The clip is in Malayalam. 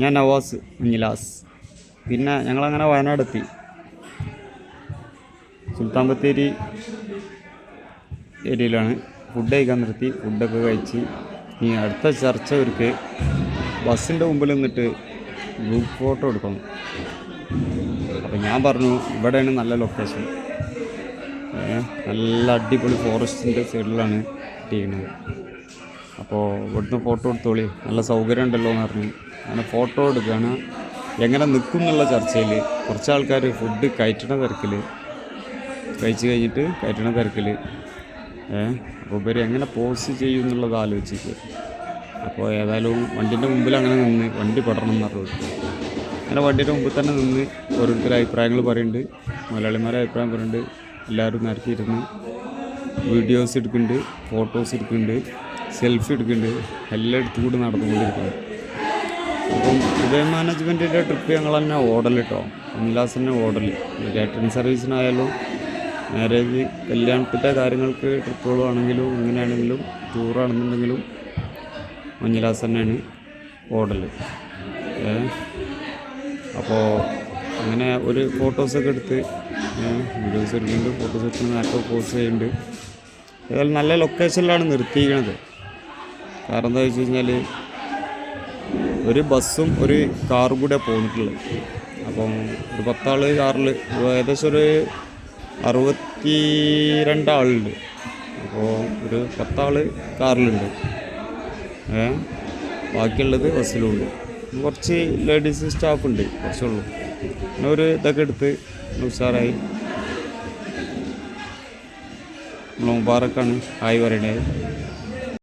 ഞാൻ നവാസ് മുഞ്ഞിലാസ് പിന്നെ ഞങ്ങളങ്ങനെ വയനാടെത്തി. സുൽത്താൻ ബത്തേരി ഏരിയയിലാണ്. ഫുഡ് കഴിക്കാൻ നിർത്തി. ഫുഡൊക്കെ കഴിച്ച് ഇനി അടുത്ത ചർച്ച ഒരുക്ക് ബസ്സിന്റെ മുമ്പിൽ നിന്നിട്ട് ഗ്രൂപ്പ് ഫോട്ടോ എടുക്കണം. അപ്പം ഞാൻ പറഞ്ഞു ഇവിടെയാണ് നല്ല ലൊക്കേഷൻ നല്ല അടിപൊളി ഫോറസ്റ്റിന്റെ സൈഡിലാണ് ഇട്ടിരിക്കുന്നത് അപ്പോൾ ഇവിടുന്ന് ഫോട്ടോ എടുത്തോളി. നല്ല സൗകര്യം ഉണ്ടല്ലോ എന്ന് പറഞ്ഞു. അങ്ങനെ ഫോട്ടോ എടുക്കുകയാണ് എങ്ങനെ നിൽക്കും എന്നുള്ള ചർച്ചയിൽ കുറച്ച് ആൾക്കാർ ഫുഡ് കയറ്റണ തിരക്കിൽ. കഴിച്ച് കഴിഞ്ഞിട്ട് കയറ്റണ തിരക്കിൽ. അപ്പോൾ ഇവർ എങ്ങനെ പോസ് ചെയ്യും എന്നുള്ളത് ആലോചിച്ചിട്ട്. അപ്പോൾ ഏതായാലും വണ്ടിന്റെ മുമ്പിൽ അങ്ങനെ നിന്ന് വണ്ടി പെടണം എന്ന് പറഞ്ഞു. അങ്ങനെ വണ്ടിയുടെ മുമ്പിൽ തന്നെ നിന്ന് ഓരോരുത്തർ അഭിപ്രായങ്ങൾ പറയുന്നുണ്ട്. മലയാളിമാരെ അഭിപ്രായം പറയുന്നുണ്ട്. എല്ലാവരും നിരക്കിയിരുന്ന് വീഡിയോസ് എടുക്കുന്നുണ്ട് ഫോട്ടോസ് എടുക്കുന്നുണ്ട്. സെൽഫി എടുക്കുന്നുണ്ട്. എല്ലാം എടുത്തുകൂടി നടന്നുകൊണ്ടിരിക്കുന്നു. അപ്പം ഉദയ മാനേജ്മെന്റിന്റെ ട്രിപ്പ് ഞങ്ങൾ തന്നെ ഓടൽ കേട്ടോ ഉല്ലാസ് തന്നെ ഓടൽ കാറ്ററിംഗ് സർവീസിനായാലും മാരേജ് കല്യാണത്തിന്റെ കാര്യങ്ങൾക്ക് ട്രിപ്പുകളാണെങ്കിലും എങ്ങനെയാണെങ്കിലും ടൂറാണെന്നുണ്ടെങ്കിലും മഞ്ഞിലാസ് തന്നെയാണ് ഓടൽ അപ്പോൾ അങ്ങനെ ഒരു ഫോട്ടോസൊക്കെ എടുത്ത് വീഡിയോസ് എടുക്കുന്നുണ്ട്. ഫോട്ടോസ് എടുക്കുന്ന നേരത്തെ പോസ്റ്റ് ചെയ്യുന്നുണ്ട്. ഏതായാലും നല്ല ലൊക്കേഷനിലാണ് നിർത്തിയിരിക്കണത്. കാരണം എന്താ വെച്ച് കഴിഞ്ഞാൽ ഒരു ബസ്സും ഒരു കാറും കൂടെ പോന്നിട്ടുള്ളത്. അപ്പം ഒരു പത്താൾ കാറിൽ ഏകദേശം ഒരു അറുപത്തി രണ്ടാളുണ്ട് അപ്പോൾ ഒരു പത്താൾ കാറിലുണ്ട്. ഏ? ബാക്കിയുള്ളത് ബസ്സിലുണ്ട്. കുറച്ച് ലേഡീസ് സ്റ്റാഫ് ഉണ്ട് കുറച്ചുള്ളൂ പിന്നെ ഒരു ഇതൊക്കെ എടുത്ത് ഉഷാറായി. നമ്മൾ മുബാറക്കാണ് ഹായ് പറയണത്